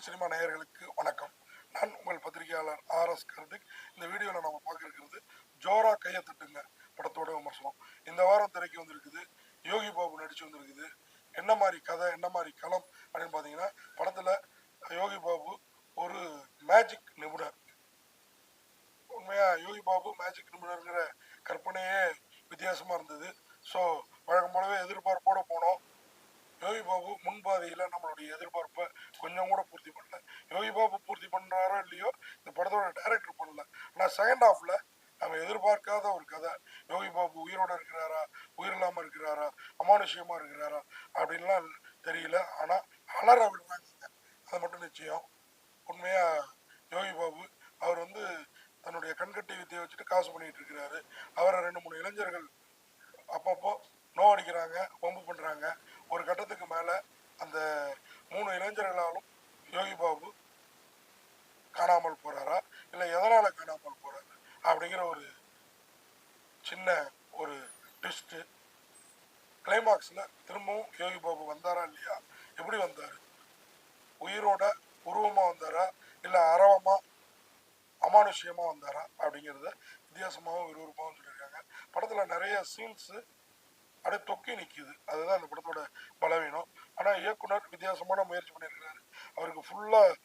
Tamil cinema நேயர்களுக்கு வணக்கம். நான் உங்கள் பத்திரிகையாளர் ஆர் எஸ் கார்த்திக் இந்த வீடியோவில் நம்ம பார்க்க இருக்கிறது ஜோரா கையை தட்டுங்க படத்தோட விமர்சனம். இந்த வாரம் திரைக்கு வந்திருக்குது யோகி பாபு நடிச்சு வந்திருக்குது. என்ன மாதிரி கதை என்ன மாதிரி களம் அப்படின்னு பார்த்தீங்கன்னா படத்தில் யோகி பாபு ஒரு மேஜிக் நிபுணர். உண்மையாக யோகி பாபு மேஜிக் நிபுணருங்கிற கற்பனையே வித்தியாசமாக இருந்தது. ஸோ வழக்கம் போலவே எதிர்பார்ப்போட போனோம். யோகி பாபு முன்பாதையில் நம்மளுடைய எதிர்பார்ப்பை கொஞ்சம் கூட பூர்த்தி பண்ணல. யோகி பாபு பூர்த்தி பண்ணுறாரோ இல்லையோ இந்த படத்தோட டைரக்டர் பண்ணல. ஆனால் செகண்ட் ஹாஃபில் நம்ம எதிர்பார்க்காத ஒரு கதை யோகி பாபு உயிரோட இருக்கிறாரா உயிர் இல்லாமல் இருக்கிறாரா அமானுஷ்யமாக இருக்கிறாரா அப்படின்லாம் தெரியல. ஆனால் அலற விடுறாங்க அது மட்டும் நிச்சயம். உண்மையாக யோகி பாபு அவர் வந்து தன்னுடைய கண்கட்டி வித்தியை வச்சுட்டு காசு பண்ணிட்டு இருக்கிறாரு. அவரை ரெண்டு மூணு இளைஞர்கள் அப்பப்போ நோ அடிக்கிறாங்க வம்பு பண்ணுறாங்க ஒரு கட்டத்துக்கு மேலே அந்த மூணு இளைஞர்களாலும் யோகி பாபு காணாமல் போகிறாரா இல்லை எதனால் காணாமல் போகிறாரு அப்படிங்கிற ஒரு சின்ன ஒரு டிஸ்ட்டு கிளைமாக்ஸில் திரும்பவும் யோகி பாபு வந்தாரா இல்லையா? எப்படி வந்தார்? உயிரோட உருவமாக வந்தாரா? இல்லை அரவமாக அமானுஷ்யமாக வந்தாரா? அப்படிங்கிறத வித்தியாசமாகவும் விறுவிறுப்பாகவும் சொல்லியிருக்காங்க. படத்தில் நிறைய சீன்ஸு அப்படியே தொக்கி நிற்கிது அதுதான் அந்த படத்தோட பலவீனம். ஆனால் இயக்குனர் வித்தியாசமான முயற்சி பண்ணியிருக்கிறாரு. அவருக்கு ஃபுல்லாக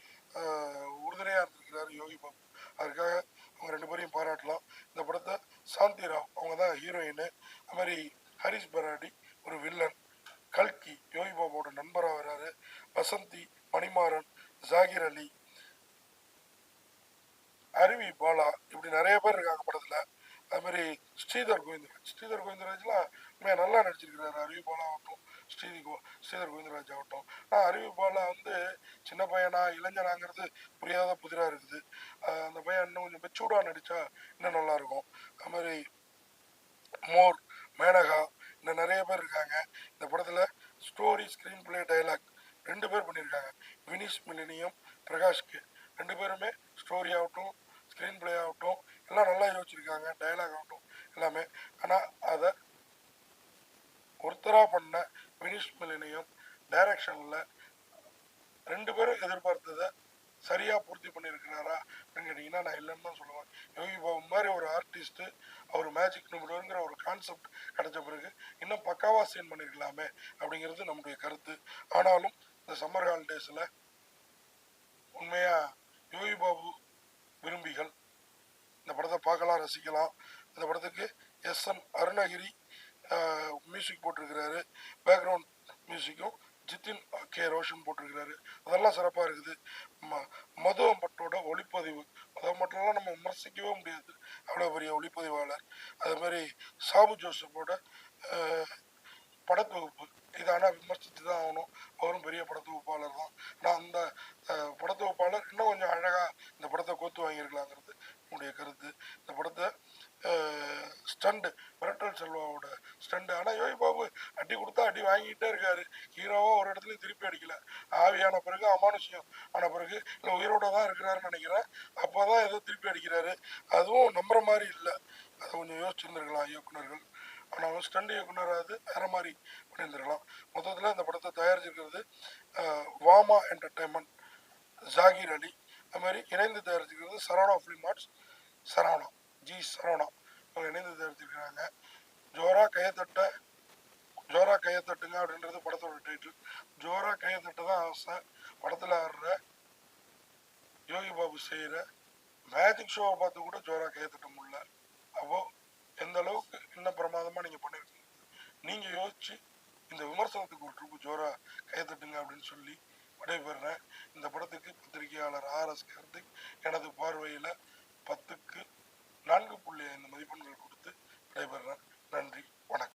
உறுதுணையாக இருந்திருக்கிறாரு யோகி பாபு. அதுக்காக அவங்க ரெண்டு பேரையும் பாராட்டலாம். இந்த படத்தை சாந்தி ராவ் அவங்க தான் ஹீரோயின் அது மாதிரி ஹரிஷ் பராடி ஒரு வில்லன் கல்கி யோகி பாபாவோட நண்பராக வர்றாரு. வசந்தி மணிமாறன் ஜாகிர் அலி அருவி பாலா இப்படி நிறைய பேர் இருக்காங்க படத்தில். அது மாதிரி ஸ்ரீதர் கோவிந்தராஜ் ஸ்ரீதர் கோவிந்தராஜ்லாம் நல்லா நடிச்சிருக்கிறாரு. அருவி ஆகட்டும் ஸ்ரீதி கோ ஸ்ரீதர் கோவிந்தராஜ் ஆகட்டும். ஆனால் அருவி வந்து சின்ன பையனா இளைஞனாங்கிறது புரியாத புதிராக இருக்குது. அந்த பையன் இன்னும் கொஞ்சம் மெச்சூர்டாக நடித்தா இன்னும் நல்லாயிருக்கும் அது மாதிரி மோர் மேனகா இன்னும் நிறைய பேர் இருக்காங்க. இந்த படத்தில் ஸ்டோரி ஸ்க்ரீன் பிளே டைலாக் ரெண்டு பேர் பண்ணியிருக்காங்க வினிஷ் மிலினியம் பிரகாஷ்க்கு. ரெண்டு பேருமே ஸ்டோரி ஆகட்டும் ஸ்க்ரீன் பிளே ஆகட்டும் எல்லாம் நல்லா யோசிச்சிருக்காங்க டயலாக் ஆகட்டும் எல்லாமே. ஆனால் அதை ஒருத்தராக பண்ண வினிஷ் மில்லினையும் டைரக்ஷனில் ரெண்டு பேரும் எதிர்பார்த்ததை சரியாக பூர்த்தி பண்ணியிருக்கிறாரா அப்படின்னு கேட்டிங்கன்னா நான் இல்லைன்னு தான் சொல்லுவேன். யோகி பாபு மாதிரி ஒரு ஆர்டிஸ்ட்டு அவர் மேஜிக் நிபுணருங்கிற ஒரு கான்செப்ட் கிடைச்ச பிறகு இன்னும் பக்காவாக சீன் பண்ணியிருக்கலாமே அப்படிங்கிறது நம்முடைய கருத்து. ஆனாலும் இந்த சம்மர் ஹாலிடேஸில் உண்மையாக யோகி பாபு விரும்பிகள் இந்த படத்தை பார்க்கலாம் ரசிக்கலாம். இந்த படத்துக்கு எஸ் எம் அருணகிரி மியூசிக் போட்டிருக்கிறாரு. பேக்ரவுண்ட் மியூசிக்கும் ஜித்தின் கே ரோஷன் போட்டிருக்கிறாரு. அதெல்லாம் சிறப்பாக இருக்குது. ம மதுவம்பட்டோட ஒளிப்பதிவு. அதை மட்டும்லாம் நம்ம விமர்சிக்கவே முடியாது. அவ்வளோ பெரிய ஒளிப்பதிவாளர். அது மாதிரி சாபு ஜோசப்போட படத்தொகுப்பு. இது ஆனால் விமர்சித்து தான் ஆகணும். அவரும் பெரிய படத்தொகுப்பாளர் தான் நான் அந்த படத்தொகுப்பாளர் இன்னும் கொஞ்சம் அழகாக இந்த படத்தை கோத்து வாங்கியிருக்கலாங்கிறது என்னுடைய கருத்து. இந்த படத்தை ஸ்டண்டு மிரட்டல் செல்வாவோட ஸ்டண்டு. ஆனால் யோகி பாபு அடி கொடுத்தா அடி வாங்கிக்கிட்டே இருக்காரு. ஹீரோவாக ஒரு இடத்துலையும் திருப்பி அடிக்கல. ஆவியான பிறகு அமானுஷ்யம் ஆன பிறகு இல்லை உயிரோட தான் இருக்கிறாருன்னு நினைக்கிறேன். அப்போ தான் ஏதோ திருப்பி அடிக்கிறாரு. அதுவும் நம்புற மாதிரி இல்லை. அதை கொஞ்சம் யோசிச்சிருந்துருக்கலாம் இயக்குனர்கள் ஆனால் ஸ்டண்ட் இயக்குனராது வேற மாதிரி பண்ணியிருந்திருக்கலாம். மொத்தத்தில் இந்த படத்தை தயாரிச்சிருக்கிறது வாமா என்டர்டைன்மெண்ட் ஜாகிர் அலி. அது மாதிரி இணைந்து தயாரிச்சிருக்கிறது Saravana film arts Saravana G Saravana. அவங்க இணைந்து தயாரிச்சிருக்கிறாங்க. ஜோரா கையத்தட்ட ஜோரா கையத்தட்டுங்க அப்படின்றது படத்தோட டைட்டில் ஜோரா கையத்தட்ட தான் ஆசை. படத்தில் ஆடுற யோகி பாபு செய்கிற மேஜிக் ஷோவை பார்த்து கூட ஜோரா கையத்தட்ட முடியல. அப்போது எந்த அளவுக்கு இன்னும் பிரமாதமா நீங்க பண்ணிருக்கீங்க. நீங்க யோசிச்சு இந்த விமர்சனத்துக்கு ஒரு ட்ரிப்பு ஜோரா கைத்தட்டுங்க அப்படின்னு சொல்லி விடைபெறுறேன் இந்த படத்துக்கு பத்திரிகையாளர் ஆர் எஸ் கார்த்திக் எனது பார்வையில பத்துக்கு நான்கு புள்ளி ஐந்து மதிப்பெண்கள் கொடுத்து விடைபெறுறேன் நன்றி வணக்கம்.